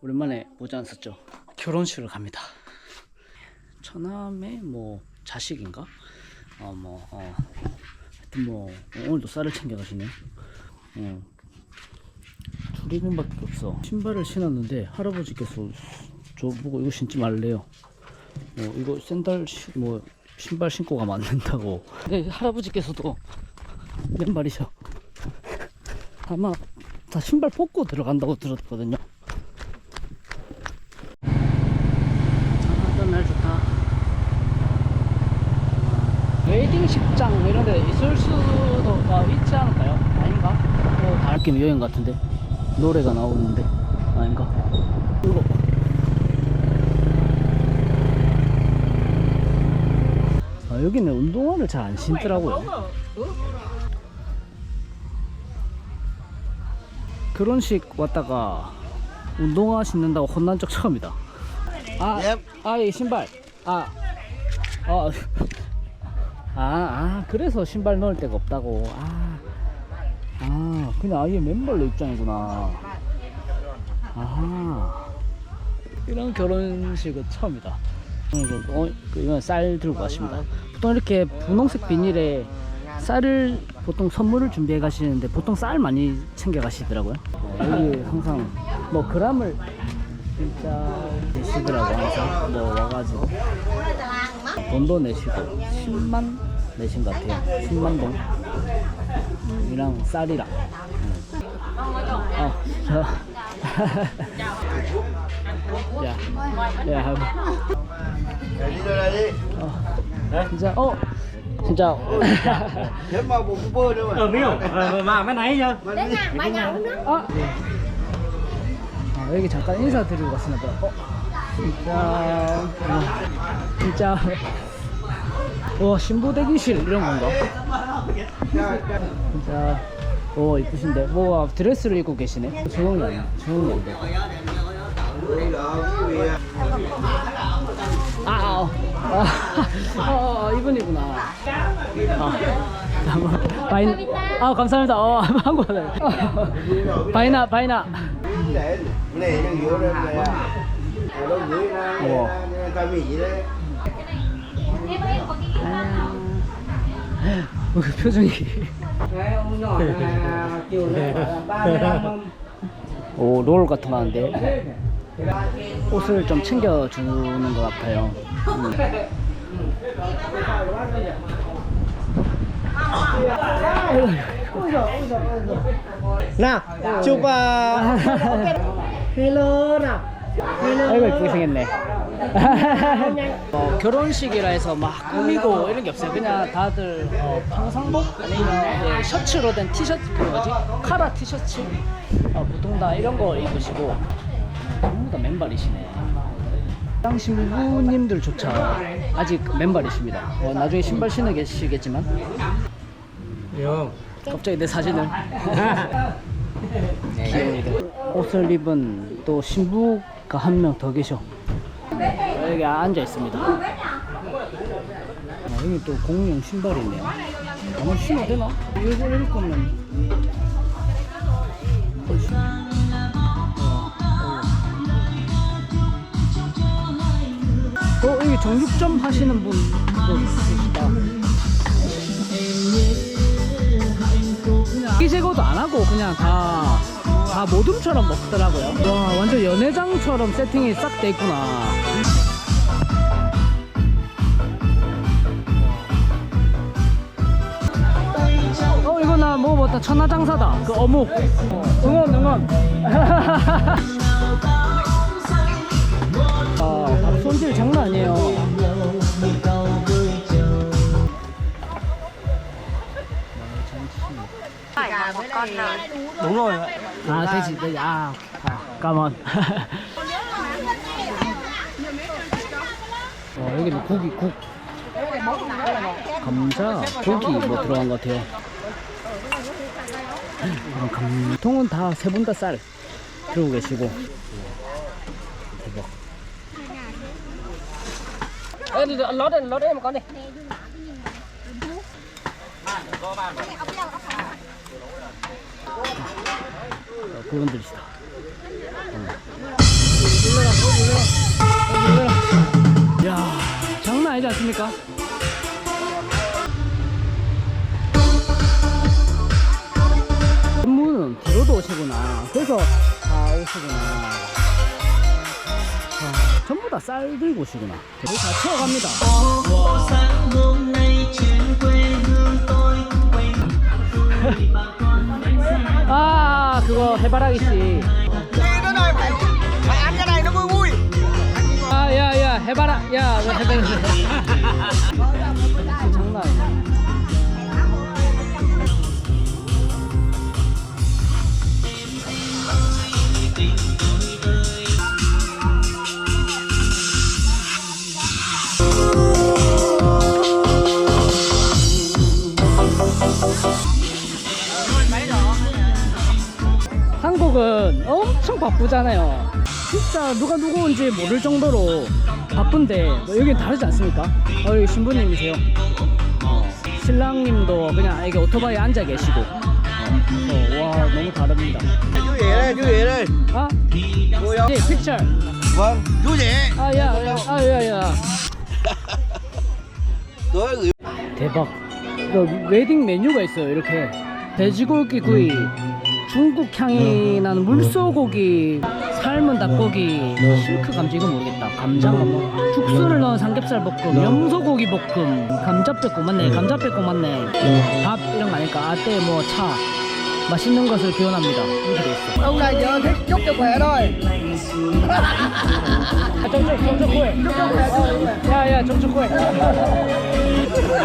오랜만에 보지 않았었죠. 결혼식을 갑니다. 처남의 뭐 자식인가? 어뭐 어. 하여튼 뭐 오늘도 쌀을 챙겨 가시네요. 어. 줄이는 밖에 없어. 신발을 신었는데 할아버지께서 저보고 이거 신지 말래요. 어, 이거 샌들 시, 뭐 신발 신고 가면 안 된다고. 근데 할아버지께서도 맨발이셔. 아마 다 신발 벗고 들어간다고 들었거든요. 아, 날 좋다. 웨딩식장 뭐 이런 데 있을 수도 아, 있지 않을까요? 아닌가? 뭐 다른 느낌 여행 같은데 노래가 나오는데 아닌가? 이거 아, 여기는 운동화를 잘 안 신더라고요. 결혼식 왔다가 운동화 신는다고 혼난 적 처음이다. 아, 아, 이 신발. 아, 어, 아, 아, 그래서 신발 넣을 데가 없다고. 아, 아, 그냥 아예 맨발로 입장이구나. 아, 이런 결혼식은 처음이다. 이거, 어, 그 이건 쌀 들고 가십니다. 보통 이렇게 분홍색 비닐에 쌀을 보통 선물을 준비해 가시는데 보통 쌀 많이 챙겨 가시더라고요. 어, 여기 항상 뭐 그람을 진짜 내시더라고 항상 뭐 와가지고 돈도 내시고 10만 내신 것 같아요. 10만 동 이랑 쌀이랑. 음. 어, 저. 야, 야, 어, 진짜, 어, 진짜. thế mà bố cũng bơ đâu mà Ờ, biết không? Ờ, mà cái này chưa? Mà đi. 아, 아, 여기 잠깐 인사드리고 봐. 어, 진짜, 아, 진짜. 와, 신부 대기실 이런 건가? 진짜, 오, 이쁘신데. 뭐, 드레스를 입고 계시네. 주홍이 아니야. 주홍이 안 돼. 아, 아, 어. 아, 어, 어, 이분이구나. 아, 뭐, 바이, 아, 감사합니다. 어, 한국 어, 바이나, 바이나. để 어, 그 표정이. 오, 롤 같은 거 하는데. 옷을 좀 챙겨주는 것 같아요. 음. Chụp à, hello nào. 아이고 이쁘게 생겼네. 어, 결혼식이라 해서 막 꾸미고 이런 게 없어요. 그냥 다들 어, 평상복? 아니면 예, 셔츠로 된 티셔츠? 그 뭐지? 카라 티셔츠? 어, 보통 다 이런 거 입으시고. 전부 다 맨발이시네. 당 신부님들조차 아직 맨발이십니다. 어, 나중에 신발 신어 계시겠지만. không? 갑자기 내 사진을. 귀여우니까 옷을 입은 또 신부가 한 명 더 계셔 여기 앉아 있습니다 아, 여기 또 공용 신발이 있네요 아마 신어도 되나? 이거 입을 거면 어, 여기 정육점 하시는 이 제거도 안 하고 그냥 다, 다 모둠처럼 먹더라고요. 와, 완전 연회장처럼 세팅이 싹 돼 있구나. 먹어봤다. 천하장사다. 그 어묵. 응원, 응원. 아, 밥 손질 장난 아니에요. Đúng rồi. 아 까만. 어, 여기는 고기, 국. 감자, 고기 뭐 들어간 것 같아요. 어, 감통은 다, 세 분 다 쌀 들고 계시고. 대박. Ê, lót đây, lót đây một con đi. 어, 그분들이시다. 그래서 다 오시구나. 아, 전부 다 쌀 들고 오시구나. 여기 다 채워갑니다. 아, 그거 해바라기 씨. 한국은 엄청 바쁘잖아요. 진짜 누가 누구인지 모를 정도로 바쁜데 뭐 여긴 다르지 않습니까? 어, 여기 신부님이세요. 어, 신랑님도 그냥 이게 오토바이에 앉아 계시고. 어, 그래서 와 너무 다릅니다. Vẻ đây. 아, không? 예, 픽처. Vâng, vui vẻ. 아, 야, 야, 아, 야, 야. 대박. 웨딩 메뉴가 있어요. 이렇게 돼지고기 구이, 중국 향이 나는 물소고기, 삶은 닭고기, 실크 감자 이거 모르겠다. 감자가 뭐 죽순을 넣은 삼겹살 볶음, 염소고기 볶음, 감자 뺏고 맞네. 감자 뺏고 맞네. 밥 이런 거 아닐까? 아떼 뭐 차. 맛있는 것을 기원합니다. 이렇게 돼 있어. Ông này giờ thích chúc cho khỏe thôi. 아, 점점 점점 코에. 야, 야, 점점 코에.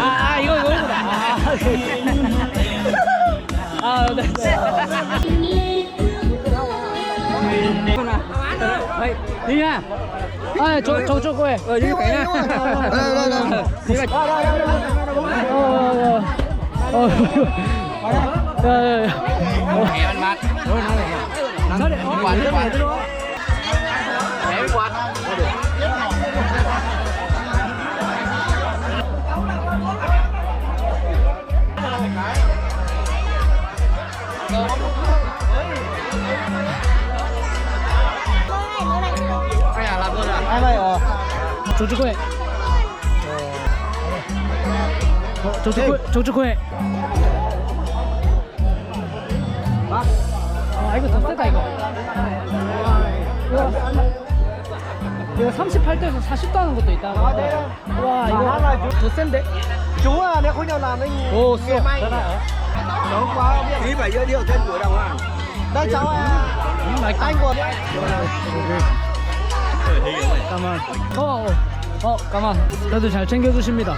아, 아, 이거 이거 이거다. 아, 아, 네. 네. đi nha. 아, 저 저쪽 코에. 어, 여기 Đây, đây, đây. 어, 어, 어. 어. 야, 야, 야. 어. Ăn mát. 자리, 어, Quạt, 들어와, à làm luôn à? Ai vậy? Ờ. 저쪽 코에. 어, 저쪽 코에, 저쪽 코에. 아, 이거 더 세다, 이거. 이거, 이거 38도에서 40도 하는 것도 있다. 와, 이거 더 센데? Chú à, nếu không nhau làm anh 오, nghề 써. may. Đúng quá. Ý phải giới thiệu tên của đồng à? Đây cháu à, 음, 맛있다. anh của 까만. 어, 어, 어, 까만. 다들 잘 챙겨주십니다.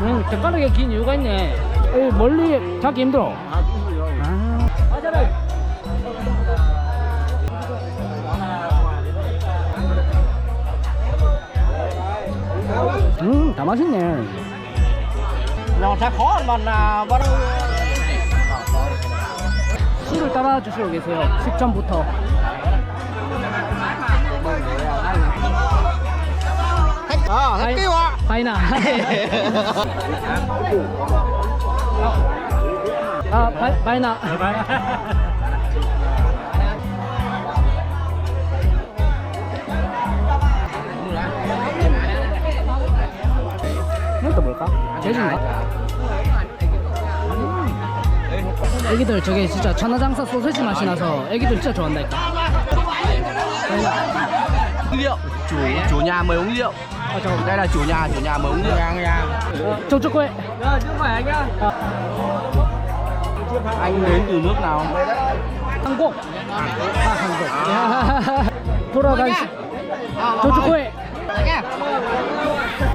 응, 젓가락에 긴 이유가 있네. 이 멀리 잡기 힘들어. 다 맛있네. 술을 따라 주시고 계세요. 식전부터. Hết kêu ạ. 파이나. 아, 파, 파이나. 애기들 저게 진짜 천하장사 소세지 맛이 나서 애기들 진짜 좋아한다니까. 파이나. Uống rượu. Chủ chủ nhà mời uống rượu. 아, 잠깐만. Đây là chủ nhà, chủ nhà mời uống rượu. 어, 저쪽 거에. Chứ không phải anh đến từ nước nào? 한국. 아, 한국. 돌아가시. 저쪽 거에.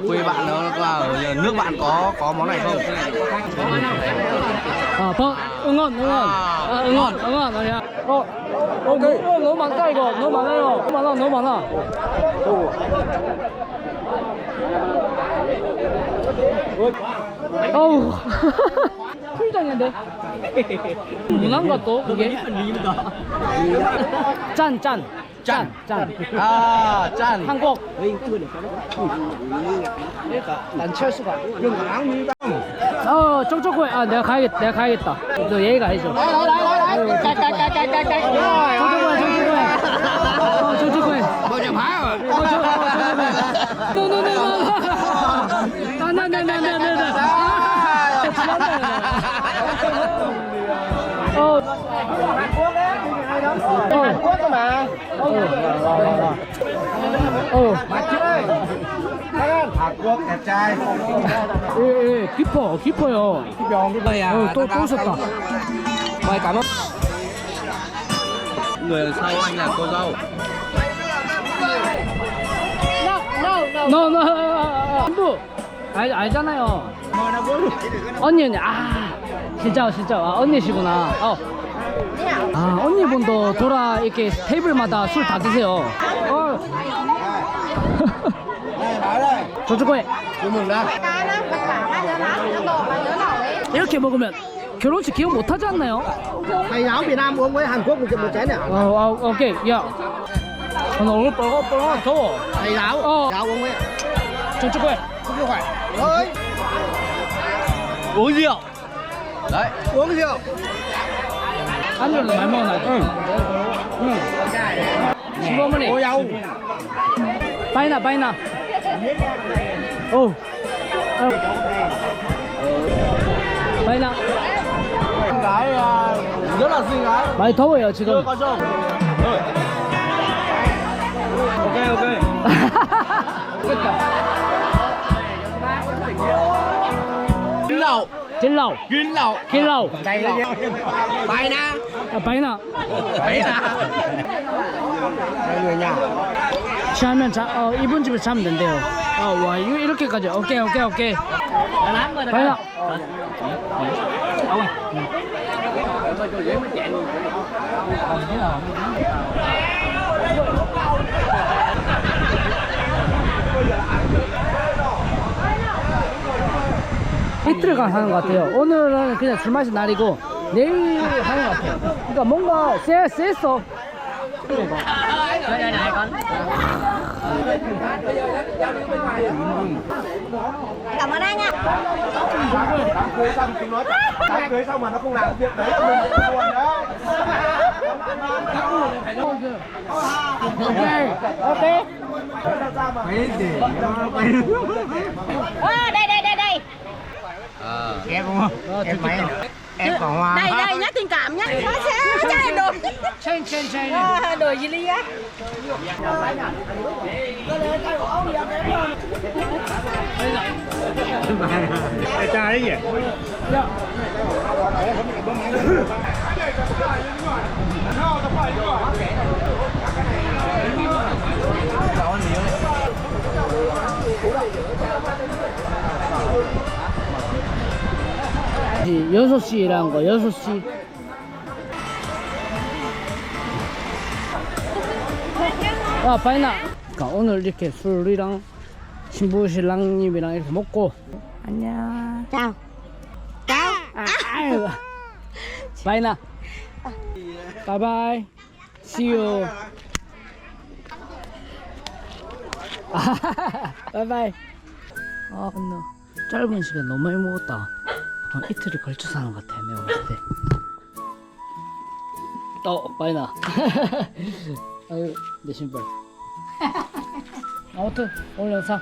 Quê bạn nó là ở nước bạn có có món này không? 아, 번, 응원, 응원. 아, 응원, 응원. 아니야. 어, 어, 너무, 어, 너무 많다, 이거. 너무 많아요. 너무 많아, 너무 많아. 어우. 풀장인데? 문화인가 또? 그게? 짠, 짠. 짠, 짠. À, chan. 한국. 난철수가 어, 쪽쪽구이. 아, 내가 가야겠다. 내가 가야겠다. 너 얘가 아니죠? 쪽쪽구이, 쪽쪽구이. 어, 쪽쪽구이. 뭐냐 봐요 어, 저, 어, 쪽쪽구이. 노노노노. 아, 나, 나, 나, 나, 나, 어. 어. Quốc đẹp trai 예, 예, 깊어, 깊어요. À. 어, 또, 또. Mời cảm ơn. Người sau anh là cô dâu. 너, 너, 한부 알, 알잖아요. 언니, 언니, 아, 진짜, 진짜, 아, 언니시구나. 어. 아, 언니분도 돌아, 이렇게 테이블마다 술 다 드세요. 어. 저쪽에 이렇게 먹으면 결혼식 기억 못 하지 않나요? Thầy áo Việt Nam uống với Hàn Quốc một một chén này 어, 어, 오케이, 야. 어, 나 오늘 뻘거, 뻘거, 더워. Thầy Ờ. Uống với 저쪽에. Không phải Ơi Uống rượu. Đấy. Uống rượu 안주는 많이 먹어놔. 응. 응. 시어머니. dâu 바이나 바이나. 오. 어. 바이나. Gái à, rất là xinh gái. 많이 더워요 지금. Có chồng. Ok ok. Kín lẩu. 딜라우. Kín lẩu. 딜라우. Đây là Bài na 아, 바이나. Đấy à. Đây người nhà 취하면 자, 어, 이분 집에 자면 된대요. 어, 와, 이거 이렇게까지. 오케이, 오케이, 오케이. 바이 나. 이틀간 하는 것 같아요. 오늘은 그냥 술 마신 날이고 내일 하는 것 같아요. 그러니까 뭔가 쎄, 쎄어. Cảm ơn anh ạ. Đám cưới xong chúng nó Đám cưới xong mà nó không làm việc đấy Mình cũng buồn đấy 오케이. 오케 à. em đúng không em máy em có hoa đây đây nhắc tình cảm nhá quá xe chơi đồ chơi chơi chơi đồ gì đi á Ai cha đấy nhỉ? Hãy subscribe cho kênh Ghiền Mì Gõ Để không bỏ lỡ những video hấp dẫn 8시, 6시 일한 거, 6시. 와, 바이나. 그러니까 오늘 이렇게 술이랑 신부 신랑님이랑 이렇게 먹고. 안녕. 짱. 짱. 아, 아이고. 바이나. 아. 바이바이. See you. 바이바이. 아, 근데 짧은 시간 너무 많이 먹었다. 한 이틀을 걸쳐서 하는 것 같아, 내가 봤을 때. 어, 바이나. 아유, 내 신발. 아무튼 오늘 영상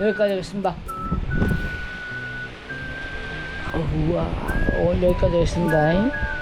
여기까지 하겠습니다. 우와, 오늘 여기까지 하겠습니다.